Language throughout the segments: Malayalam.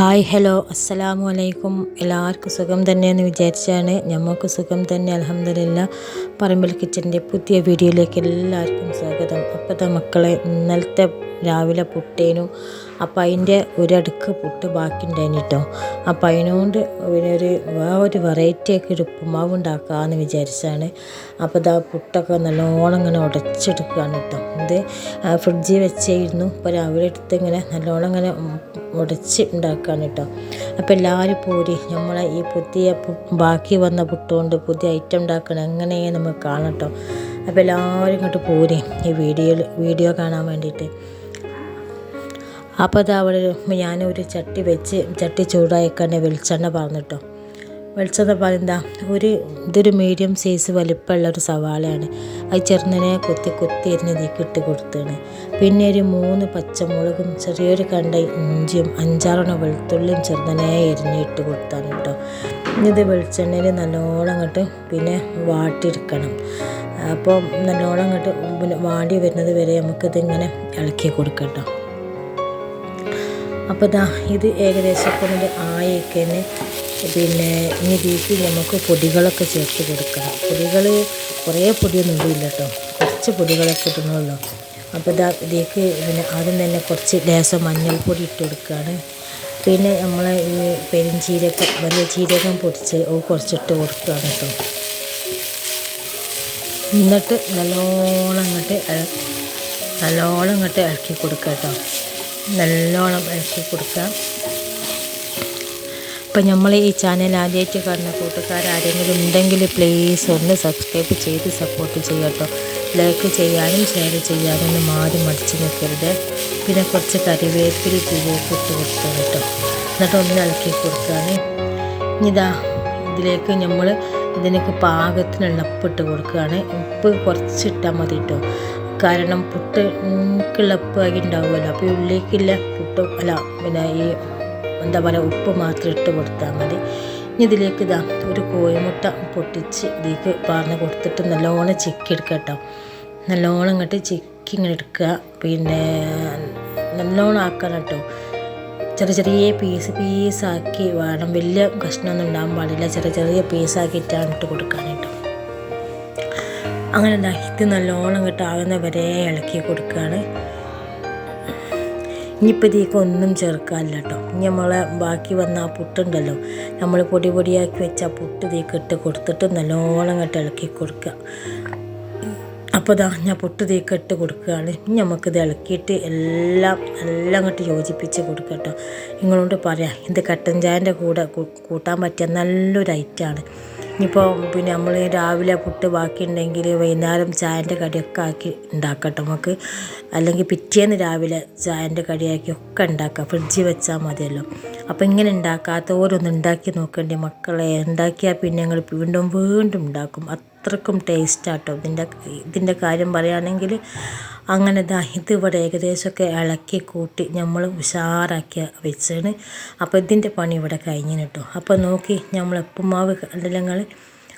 ഹായ് ഹലോ അസ്സലാമു അലൈക്കും. എല്ലാവർക്കും സുഖം തന്നെയെന്ന് വിചാരിച്ചാണ്. ഞമ്മക്ക് സുഖം തന്നെ അലഹമില്ല പറമ്പിൽ കിച്ചന്റെ പുതിയ വീഡിയോയിലേക്ക് എല്ലാവർക്കും സ്വാഗതം. അപ്പോഴത്തെ മക്കളെ ഇന്നലത്തെ രാവിലെ പുട്ടേനു അപ്പം അതിന്റെ ഒരടുക്ക് പുട്ട് ബാക്കി ഉണ്ടായിന് കേട്ടോ അപ്പം അതിനോണ്ട് ഒരു ഒരു വെറൈറ്റി ഒക്കെ ഒരു ഉപ്പുമാവ് ഉണ്ടാക്കാമെന്ന് വിചാരിച്ചാണ്. അപ്പോൾ ഇതാ പുട്ടൊക്കെ നല്ലോണം ഇങ്ങനെ ഉടച്ചെടുക്കുകയാണ് കേട്ടോ ഇത് ഫ്രിഡ്ജിൽ വെച്ചായിരുന്നു. ഇപ്പോൾ രാവിലെ എടുത്ത് ഇങ്ങനെ നല്ലോണം ഇങ്ങനെ ഉടച്ച് ഉണ്ടാക്കുകയാണ് കേട്ടോ അപ്പോൾ എല്ലാവരും പോരി. നമ്മളെ ഈ പുതിയ ബാക്കി വന്ന പുട്ടുകൊണ്ട് പുതിയ ഐറ്റം ഉണ്ടാക്കണം എങ്ങനെയാണ് നമുക്ക് കാണട്ടോ അപ്പോൾ എല്ലാവരും ഇങ്ങോട്ട് പോരി. ഈ വീഡിയോയിൽ വീഡിയോ കാണാൻ വേണ്ടിയിട്ട് അപ്പോൾ അത് അവിടെ ഞാനൊരു ചട്ടി വെച്ച് ചട്ടി ചൂടായിക്കാണ്ട് വെളിച്ചെണ്ണ പറഞ്ഞിട്ടോ വെളിച്ചെണ്ണ പറഞ്ഞാ ഒരു ഇതൊരു മീഡിയം സൈസ് വലിപ്പമുള്ള ഒരു സവാളയാണ്. അത് ചെറുങ്ങനെ കൊത്തി കൊത്തി എരിഞ്ഞ് ഇതിലേക്ക് ഇട്ട് കൊടുത്താണ്. പിന്നെ ഒരു മൂന്ന് പച്ചമുളകും ചെറിയൊരു കണ്ട ഇഞ്ചിയും അഞ്ചാറെണ്ണം വെളുത്തുള്ളിയും ചെറുതനെ എരിഞ്ഞിട്ട് കൊടുത്താണ് കേട്ടോ ഇത് വെളിച്ചെണ്ണയിൽ നല്ലോണം അങ്ങോട്ട് പിന്നെ വാട്ടിയെടുക്കണം. അപ്പോൾ നല്ലോണം അങ്ങോട്ട് വാടി വരുന്നത് വരെ നമുക്കിതിങ്ങനെ ഇളക്കി കൊടുക്കട്ടോ അപ്പോൾ ദാ ഇത് ഏകദേശം കൊണ്ട് ആയൊക്കെ പിന്നെ ഇനി ഇതിലേക്ക് നമുക്ക് പൊടികളൊക്കെ ചേർത്ത് കൊടുക്കണം. പൊടികൾ കുറേ പൊടിയൊന്നും ഇടില്ല കേട്ടോ. കുറച്ച് പൊടികളൊക്കെ ഇടുന്നുള്ളൂ അപ്പോൾ ദാ ഇതിലേക്ക് പിന്നെ ആദ്യം തന്നെ കുറച്ച് ലേശം മഞ്ഞൾപ്പൊടി ഇട്ട് കൊടുക്കുകയാണ് പിന്നെ നമ്മൾ ഈ പെരുംജീരകം വലിയ ജീരകം പൊടിച്ച് കുറച്ചിട്ട് കൊടുക്കുകയാണ് കേട്ടോ. എന്നിട്ട് നല്ലോണം അങ്ങോട്ട് നല്ലോണം അങ്ങോട്ട് ഇളക്കി കൊടുക്കുക കേട്ടോ നല്ലോണം ഇളക്കി കൊടുക്കുക. അപ്പം നമ്മൾ ഈ ചാനൽ ആദ്യമായിട്ട് കാണുന്ന കൂട്ടുകാരാരെങ്കിലും ഉണ്ടെങ്കിൽ പ്ലീസ് ഒന്ന് സബ്സ്ക്രൈബ് ചെയ്ത് സപ്പോർട്ട് ചെയ്യുക കേട്ടോ. ലൈക്ക് ചെയ്യാനും ഷെയർ ചെയ്യാനും ഒന്നും ആദ്യം മടിച്ച് നിൽക്കരുത്. പിന്നെ കുറച്ച് കറിവേപ്പിൽ ഇതിലേക്ക് ഇട്ട് കൊടുക്കണം കേട്ടോ. എന്നിട്ട് ഒന്ന് ഇളക്കി കൊടുക്കുകയാണ്. ഇതാ ഇതിലേക്ക് നമ്മൾ ഇതിനൊക്കെ പാകത്തിനുള്ള ഉപ്പിട്ട് കൊടുക്കുകയാണ്. ഉപ്പ് കുറച്ചിട്ടാൽ മതി കേട്ടോ. കാരണം പുട്ട് കിളപ്പായി ഉണ്ടാവുമല്ലോ. അപ്പോൾ ഉള്ളിലേക്കില്ല പുട്ടും അല്ല പിന്നെ ഈ എന്താ പറയുക ഉപ്പ് മാത്രം ഇട്ട് കൊടുത്താൽ മതി. ഇനി ഇതിലേക്ക് ഇതാ ഒരു കോഴിമുട്ട പൊട്ടിച്ച് ഇതിലേക്ക് പറഞ്ഞ് കൊടുത്തിട്ട് നല്ലോണം ചിക്കി എടുക്കുക കേട്ടോ. നല്ലോണം ഇങ്ങോട്ട് ചിക്കി ഇങ്ങനെ എടുക്കുക. പിന്നെ നല്ലോണം ആക്കണം കേട്ടോ. ചെറിയ ചെറിയ പീസ് പീസാക്കി വേണം. വലിയ കഷ്ണമൊന്നും ഉണ്ടാകാൻ പാടില്ല. ചെറിയ ചെറിയ പീസാക്കിയിട്ടാണ് ഇട്ട് കൊടുക്കാൻ അങ്ങനെ എന്താ നല്ലോണം കിട്ടാവുന്ന വരെ ഇളക്കി കൊടുക്കുകയാണ് ഇനിയിപ്പോൾ ഇതിലേക്ക് ഒന്നും ചേർക്കാനില്ല കേട്ടോ ഇനി നമ്മളെ ബാക്കി വന്ന ആ പുട്ടുണ്ടല്ലോ. നമ്മൾ പൊടി പൊടിയാക്കി വെച്ച ആ പുട്ട് ഇതിലേക്ക് ഇട്ട് കൊടുത്തിട്ട് നല്ലോണം ഇങ്ങോട്ട് ഇളക്കി കൊടുക്കുക അപ്പോൾ ഇതാ ഞാൻ പുട്ട് തീക്ക് ഇട്ട് കൊടുക്കുകയാണ് ഇനി നമുക്കിത് ഇളക്കിയിട്ട് എല്ലാം എല്ലാം അങ്ങോട്ട് യോജിപ്പിച്ച് കൊടുക്കുക കേട്ടോ നിങ്ങളോട് പറയാം ഇത് കട്ടൻ ചായന്റെ കൂടെ കൂട്ടാൻ പറ്റിയ നല്ലൊരു ഐറ്റമാണ് ഇനിയിപ്പോൾ പിന്നെ നമ്മൾ രാവിലെ പുട്ട് ബാക്കിയുണ്ടെങ്കിൽ വൈകുന്നേരം ചായന്റെ കടിയൊക്കെ ആക്കി ഉണ്ടാക്കട്ടെ നമുക്ക് അല്ലെങ്കിൽ പിറ്റേന്ന് രാവിലെ ചായന്റെ കടിയാക്കി ഒക്കെ ഉണ്ടാക്കാം ഫ്രിഡ്ജിൽ വെച്ചാൽ മതിയല്ലോ. അപ്പോൾ ഇങ്ങനെ ഉണ്ടാക്കാത്തവരൊന്ന് ഉണ്ടാക്കി നോക്കേണ്ടി മക്കളെ. ഉണ്ടാക്കിയാൽ പിന്നെ ഞങ്ങൾ വീണ്ടും വീണ്ടും ഉണ്ടാക്കും അത്രക്കും ടേസ്റ്റാട്ടോ ഇതിന്റെ ഇതിന്റെ കാര്യം പറയുകയാണെങ്കിൽ അങ്ങനെ ദാ ഇതിവിടെ ഏകദേശമൊക്കെ ഇളക്കി കൂട്ടി നമ്മൾ ഉഷാറാക്കി വെച്ചാണ്. അപ്പോൾ ഇതിന്റെ പണി ഇവിടെ കഴിഞ്ഞു കേട്ടോ അപ്പോൾ നോക്കി നമ്മൾ ഉപ്പുമാവ് കണ്ടില്ല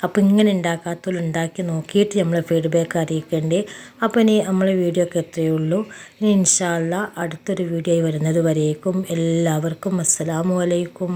അപ്പോൾ ഇങ്ങനെ ഉണ്ടാക്കാത്തവർ ഉണ്ടാക്കി നോക്കിയിട്ട് നമ്മൾ ഫീഡ്ബാക്ക് അറിയിക്കേണ്ടേ. അപ്പോൾ ഇനി നമ്മളെ വീഡിയോ ഒക്കെ എത്രയേ ഉള്ളൂ. ഇനി ഇൻഷാല്ല അടുത്തൊരു വീഡിയോ വരുന്നത് വരേക്കും. എല്ലാവർക്കും അസ്സലാമു അലൈക്കും.